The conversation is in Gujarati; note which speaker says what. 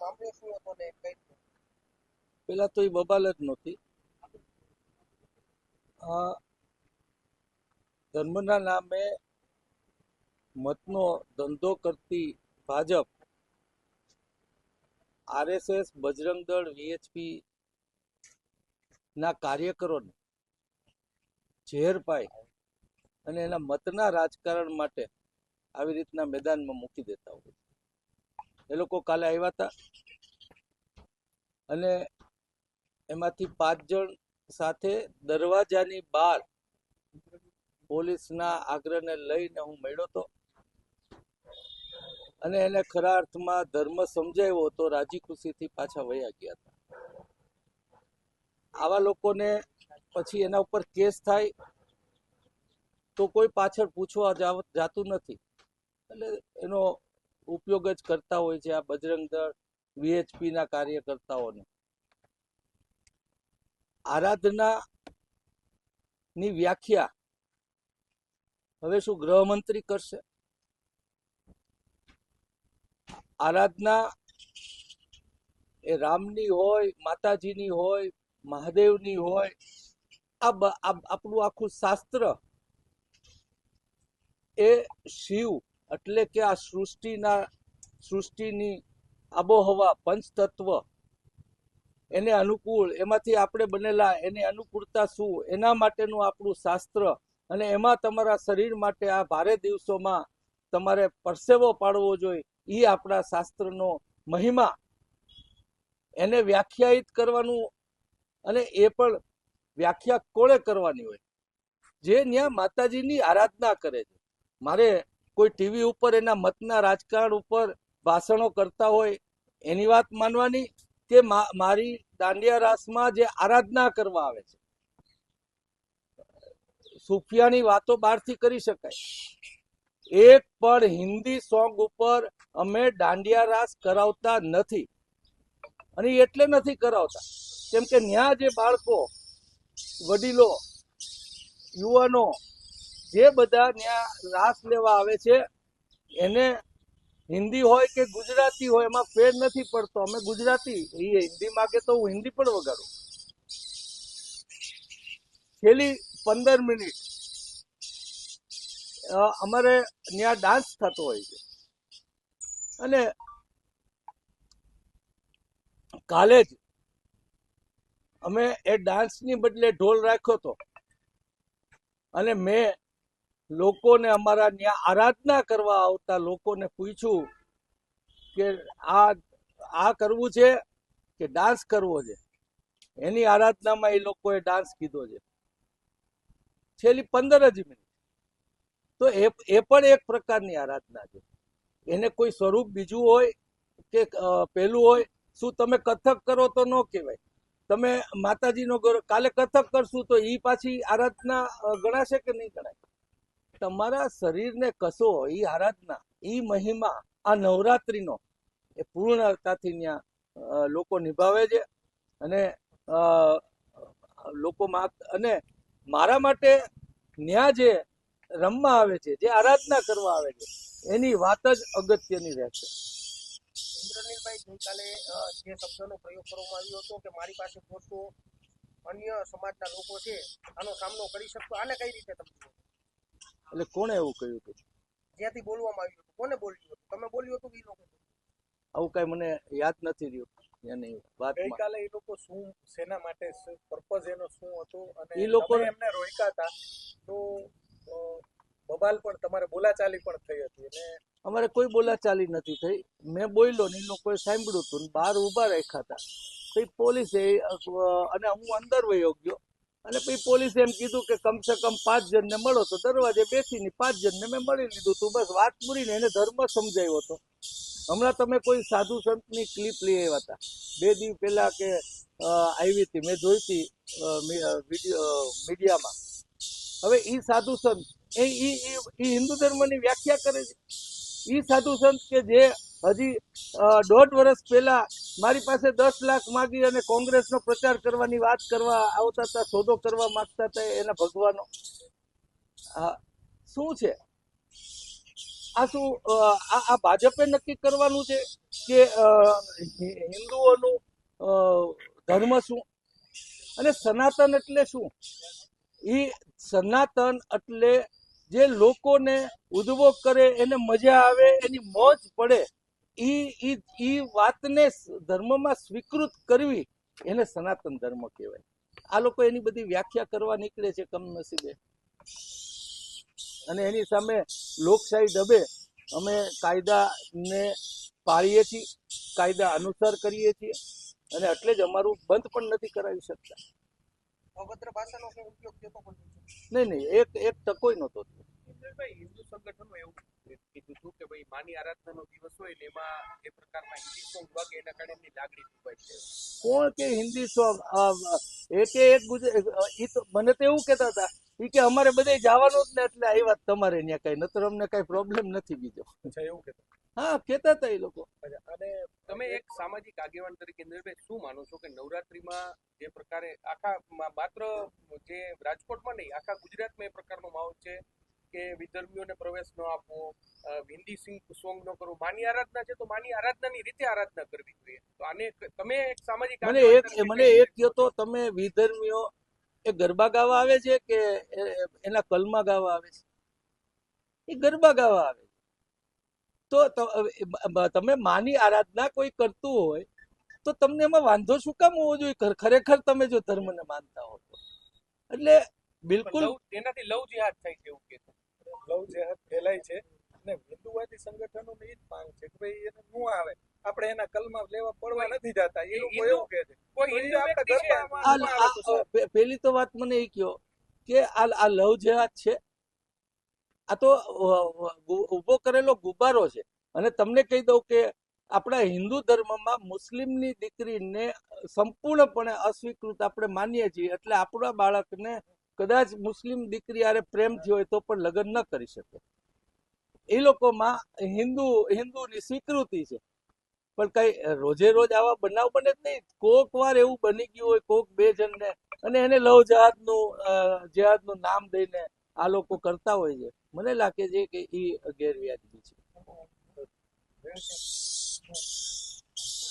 Speaker 1: મામલો શું ને
Speaker 2: પેલા તો એ બબાલ જ નહોતી. ધર્મના નામે મતનો ધંધો કરતી ભાજપ આરએસએસ, બજરંગ દળ, વીએચપી ના કાર્યકરોને ઝેર પાય અને એના મતના રાજકારણ માટે આવી રીતના મેદાનમાં મૂકી દેતા હોય. એ લોકો કાલે આવ્યા હતા. અને એમાંથી પાંચ જણ સાથે દરવાજાની બહાર પોલીસના આગ્રહને લઈને હું મળ્યો હતો. અને એને ખરા અર્થમાં ધર્મ સમજાવ્યો તો રાજી ખુશીથી પાછા વયા ગયા હતા. આવા લોકોને પછી એના ઉપર કેસ થાય તો કોઈ પાછળ પૂછવા જાતું નથી. એટલે એનો ઉપયોગ જ કરતા હોય છે આ બજરંગ દળ વીએચપી ના કાર્યકર્તાઓને. આરાધના ની વ્યાખ્યા હવે શું ગૃહમંત્રી કરશે? આરાધના એ રામની હોય, માતાજીની હોય, મહાદેવની હોય, આ આપણું આખું શાસ્ત્ર એ શિવ એટલે કે આ સૃષ્ટિના, સૃષ્ટિની આબોહવા, પંચતત્વ, એને અનુકૂળ, એમાંથી આપણે બનેલા એની અનુકૂળતા શું, એના માટેનું આપણું શાસ્ત્ર અને એમાં તમારા શરીર માટે આ ભારે દિવસોમાં તમારે પરસેવો પાડવો જોઈએ એ આપણા શાસ્ત્રનો મહિમા. એને વ્યાખ્યાયિત કરવાનું અને એ પણ વ્યાખ્યા કોણે કરવાની હોય. જે ત્યાં માતાજીની આરાધના કરે છે. મારે કોઈ ટીવી ઉપર એના મતના રાજકારણ ઉપર ભાષણો કરતા હોય એની વાત માનવાની મા- મારી દાંડિયા રાસમાં જે આરાધના કરવા આવે છે. સુફિયાની વાતો બહારથી કરી શકાય. એક પણ હિન્દી સોંગ ઉપર અમે દાંડિયા રાસ કરાવતા નથી. અને એટલે નથી કરાવતા. કેમ કે ત્યાં જે બાળકો, વડીલો, યુવાનો જે બધા ત્યાં રાસ લેવા આવે છે, એને હિન્દી હોય કે ગુજરાતી હોય, એમાં ફેર નથી પડતો. અમે ગુજરાતી. એ હિન્દી માગે તો હું હિન્દી પણ વગાડું. છેલ્લી પંદર મિનિટ અમારે ત્યાં ડાન્સ થતો હોય છે. અને કાલે જ અમે એ ડાન્સની બદલે ઢોલ રાખ્યો હતો. અને મેં લોકોને અમારા ત્યાં આરાધના કરવા આવતા લોકોને પૂછ્યું કે આ આ કરવું છે કે ડાન્સ કરવો છે? એની આરાધનામાં એ લોકોએ ડાન્સ કીધો છે. છેલ્લી પંદર જ મિનિટ. તો એ એ પણ એક પ્રકારની આરાધના છે. એને કોઈ સ્વરૂપ બીજું હોય કે પેલું હોય, શું તમે કથક કરો તો ન કહેવાય. તમે માતાજીનો કાલે કથક કરશું તો એ પાછી આરાધના ગણાશે કે નહીં ગણાય? તમારા શરીરને કશો એ આરાધના એ મહિમા આ નવરાત્રિનો એ પૂર્ણતાથી ત્યાં લોકો નિભાવે છે અને અ, લોકો માગ- અને મારા માટે ન્યા જે રમવા આવે છે જે આરાધના કરવા આવે છે એની વાત જ અગત્યની રહેશે
Speaker 1: ઇન્દ્રનીલભાઈ ગઈકાલે જે શબ્દનો પ્રયોગ કરવામાં આવ્યો હતો કે મારી પાસે પોતો અન્ય સમાજના લોકો છે આનો સામનો કરી શકતો આને કઈ રીતે તમે?
Speaker 2: એટલે કોણે એવું કહ્યું હતું?
Speaker 1: જ્યાંથી બોલવામાં આવ્યું હતું. કોને બોલ્યું હતું? તમે બોલ્યું હતું કે એ લોકો
Speaker 2: આવું કઈ મને યાદ નથી રહ્યું એની વાતમાં.
Speaker 3: ગઈકાલે એ લોકો શું શેના માટે પર્પઝ એનો શું હતો? અને
Speaker 2: એ લોકો-
Speaker 3: એમને રોક્યા હતા તો બબાલ પણ તમારે બોલાચાલી પણ થઈ હતી. અને
Speaker 2: અમારે કોઈ બોલાચાલી નથી થઈ. મેં બોલ્યો ને એ લોકોએ સાંભળ્યું હતું ને બહાર ઊભા રાખ્યા હતા. પછી પોલીસે અને હું અંદર વયો ગયો. અને પછી પોલીસે એમ કીધું કે કમસે કમ પાંચ જણને મળો તો દરવાજે બેસીને પાંચ જણને મેં મળી લીધું તું. બસ વાત પૂરીને એને ધર્મ સમજાવ્યો હતો. હમણાં તમે કોઈ સાધુ સંતની ક્લિપ લઈ આવ્યા હતા. બે દિવસ પહેલાં કે આવી હતી. મેં જોઈ હતી મીડિયામાં. હવે એ સાધુ સંત, એ એ હિન્દુ ધર્મની વ્યાખ્યા કરે છે. એ સાધુ સંત કે જે હજી દોઢ વર્ષ પહેલા મારી પાસે દસ લાખ માગી અને કોંગ્રેસનો પ્રચાર કરવાની વાત કરવા આવતા હતા, સોદો કરવા માંગતા હતા, એના ભગવાનો. શું છે? આ શું આ ભાજપે નક્કી કરવાનું છે કે હિન્દુઓનું ધર્મ શું? અને સનાતન એટલે શું? એ સનાતન એટલે જે લોકોને ઉદ્ભવ કરે, એને મજા આવે, એની મોજ પડે ઈ ઈ વાતને ધર્મમાં સ્વીકૃત કરવી એને સનાતન ધર્મ કહેવાય આ લોકો એની બધી વ્યાખ્યા કરવા નીકળે છે કમનસીબે અને એની સામે લોકશાહી ડબે અમે કાયદાને પાળીએ છીએ કાયદા અનુસાર કરીએ છીએ અને એટલે જ અમારું બંધ પણ નથી કરાવી શકતા. નહીં નહીં એક એક ટકોય નહોતો થયો.
Speaker 4: ભાઈ હિન્દુ સંગઠનો એવું કીધું હતું કે આરાધનાનો દિવસ હોય ને એમાં એ પ્રકારના હિન્દી સોંગ વાગે એના કારણે એમની લાગણી દુભાય છે.
Speaker 2: કોણ કે હિન્દી સોંગ? એક એક ગુજરાત તો મને તો એવું કહેતા હતા એ કે અમારે બધે જવાનું જ ને એટલે આવ્યા વાત તમારે ત્યાં કઈ નતર અમને કઈ પ્રોબ્લેમ નથી બીજો.
Speaker 3: અચ્છા એવું કહેતા
Speaker 2: હા કહેતા હતા એ લોકો.
Speaker 3: અને
Speaker 4: તમે એક સામાજિક આગેવાન તરીકે નિર્ભય શું માનો છો કે નવરાત્રીમાં જે પ્રકારે આખા માત્ર જે રાજકોટમાં નહીં આખા ગુજરાતમાં એ પ્રકારનો માહોલ છે? કે વિધર્મીઓને પ્રવેશ ન આપવો હિન્દી સિંગ સોંગ ન કરવું માની આરાધના છે તો માની આરાધનાની રીતે આરાધના કરવી જોઈએ. તો આને તમે એક સામાજિક
Speaker 2: મને એક મને એક કહો તો તમે વિધર્મીઓ એ ગરબા ગાવા આવે છે કે એના કલમા ગાવા આવે છે? એ ગરબા ગાવા આવે તો તમે માની આરાધના કોઈ કરતું હોય તો તમને એમાં વાંધો શું કામ હોવો જોઈએ? ખરેખર તમે જો ધર્મને માનતા હો તો. એટલે બિલકુલ
Speaker 4: તેનાથી લવ જિહાદ થાય છે એવું કે.
Speaker 3: લવ જેહાદ ફેલાય છે અને હિન્દુવાદી સંગઠનોની એ જ માંગ છે કે ભાઈ એને નું આવે. આપણે એના કલમાં લેવા પડવા નથી જતા. એ લોકો એવું કહે છે.
Speaker 2: પેલી તો વાત મને એ કહો કે આ આ લવ જેહાદ છે આ તો ઊભો કરેલો ગુબારો છે. અને તમને કહી દઉં કે આપણા હિન્દુ ધર્મમાં મુસ્લિમની દીકરીને સંપૂર્ણપણે અસ્વીકૃત આપણે માનીએ છીએ. એટલે આપણા બાળકને કદાચ મુસ્લિમ દીકરી આરે પ્રેમ થયો હોય તો પણ લગ્ન ન કરી શકે. એ લોકોમાં હિન્દુ, હિન્દુની સ્વીકૃતિ છે. પણ કઈ રોજે રોજ આવા બનાવ બને જ નહીં. કોક વાર એવું બની ગયું હોય, કોક બે જણને, અને એને લવ જહાદનું જહાદનું નામ દઈને આ લોકો કરતા હોય છે. મને લાગે છે કે એ ગેરવ્યાજબી છે.